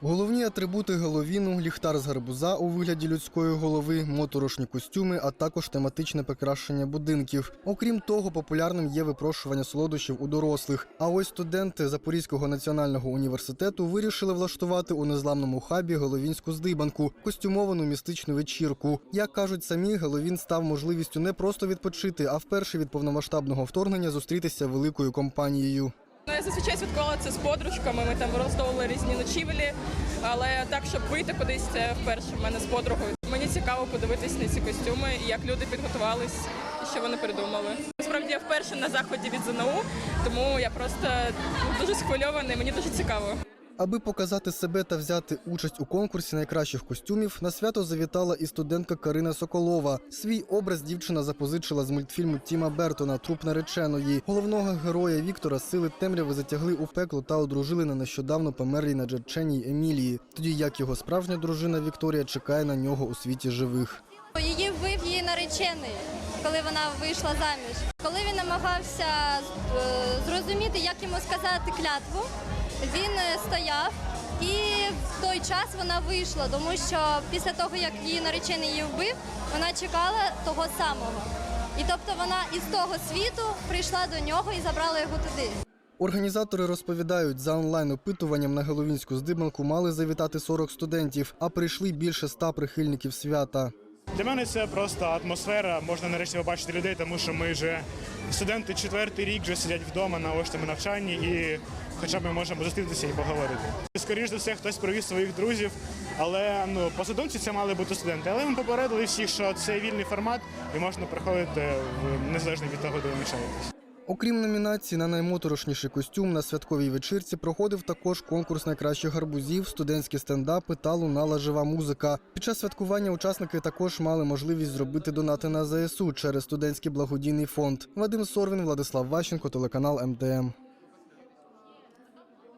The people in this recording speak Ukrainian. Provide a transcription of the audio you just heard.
Головні атрибути Геловіну – ліхтар з гарбуза у вигляді людської голови, моторошні костюми, а також тематичне прикрашення будинків. Окрім того, популярним є випрошування солодощів у дорослих. А ось студенти Запорізького національного університету вирішили влаштувати у незламному хабі головінську здибанку – костюмовану містичну вечірку. Як кажуть самі, Геловін став можливістю не просто відпочити, а вперше від повномасштабного вторгнення зустрітися великою компанією. Ну, я зазвичай святкувала це з подружками. Ми там виростовували різні ночівлі, але так, щоб вийти кудись, це вперше в мене з подругою. Мені цікаво подивитись на ці костюми як люди підготувались, що вони придумали. Насправді я вперше на заході від ЗНУ, тому я просто дуже схвильована і мені дуже цікаво. Аби показати себе та взяти участь у конкурсі найкращих костюмів, на свято завітала і студентка Карина Соколова. Свій образ дівчина запозичила з мультфільму Тіма Бертона Труп нареченої. Головного героя Віктора сили темряви затягли у пекло та одружили на нещодавно померлій наджарченій Емілії. Тоді як його справжня дружина Вікторія чекає на нього у світі живих. Її вбив її наречений, коли вона вийшла заміж. Коли він намагався е, зрозуміти, як йому сказати клятву, він е, стояв. І в той час вона вийшла, тому що після того, як її наречений її вбив, вона чекала того самого. І тобто вона із того світу прийшла до нього і забрала його туди. Організатори розповідають, за онлайн-опитуванням на Головінську здибанку мали завітати 40 студентів, а прийшли більше 100 прихильників свята. Для мене це просто атмосфера. Можна нарешті побачити людей, тому що ми вже студенти четвертий рік вже сидять вдома на очному навчанні, і хоча б ми можемо зустрітися і поговорити. Скоріше за все, хтось привіз своїх друзів, але ну по задумці це мали бути студенти. Але ми попередили всіх, що це вільний формат і можна приходити незалежно від того, де ви навчаєтесь. Окрім номінації на наймоторошніший костюм на святковій вечірці проходив також конкурс найкращих гарбузів, студентські стендапи та лунала жива музика. Під час святкування учасники також мали можливість зробити донати на ЗСУ через студентський благодійний фонд. Вадим Сорвін, Владислав Ващенко, телеканал МТМ.